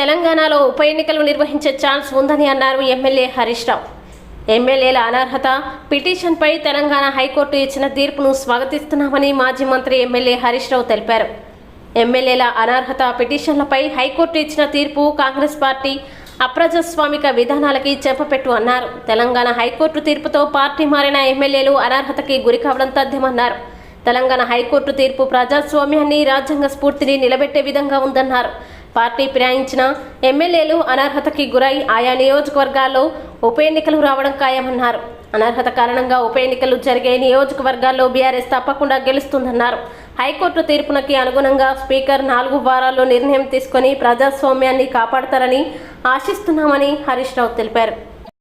తెలంగాణలో ఉప ఎన్నికలు నిర్వహించే ఛాన్స్ ఉందని అన్నారు ఎమ్మెల్యే హరీష్ రావు. ఎమ్మెల్యేల అనర్హత పిటిషన్పై తెలంగాణ హైకోర్టు ఇచ్చిన తీర్పును స్వాగతిస్తున్నామని మాజీ మంత్రి ఎమ్మెల్యే హరీష్ రావు తెలిపారు. ఎమ్మెల్యేల అనర్హత పిటిషన్లపై హైకోర్టు ఇచ్చిన తీర్పు కాంగ్రెస్ పార్టీ అప్రజాస్వామిక విధానాలకి చెప్పపెట్టు అన్నారు. తెలంగాణ హైకోర్టు తీర్పుతో పార్టీ మారిన ఎమ్మెల్యేలు అనర్హతకి గురి కావడం తథ్యమన్నారు. తెలంగాణ హైకోర్టు తీర్పు ప్రజాస్వామ్యాన్ని రాజ్యాంగ స్ఫూర్తిని నిలబెట్టే విధంగా ఉందన్నారు. పార్టీ ఫిరాయించిన ఎమ్మెల్యేలు అనర్హతకి గురై ఆయా నియోజకవర్గాల్లో ఉప ఎన్నికలు రావడం ఖాయమన్నారు. అనర్హత కారణంగా ఉప ఎన్నికలు జరిగే నియోజకవర్గాల్లో బీఆర్ఎస్ తప్పకుండా గెలుస్తుందన్నారు. హైకోర్టు తీర్పునకి అనుగుణంగా స్పీకర్ నాలుగు వారాల్లో నిర్ణయం తీసుకొని ప్రజాస్వామ్యాన్ని కాపాడతారని ఆశిస్తున్నామని హరీష్ రావు తెలిపారు.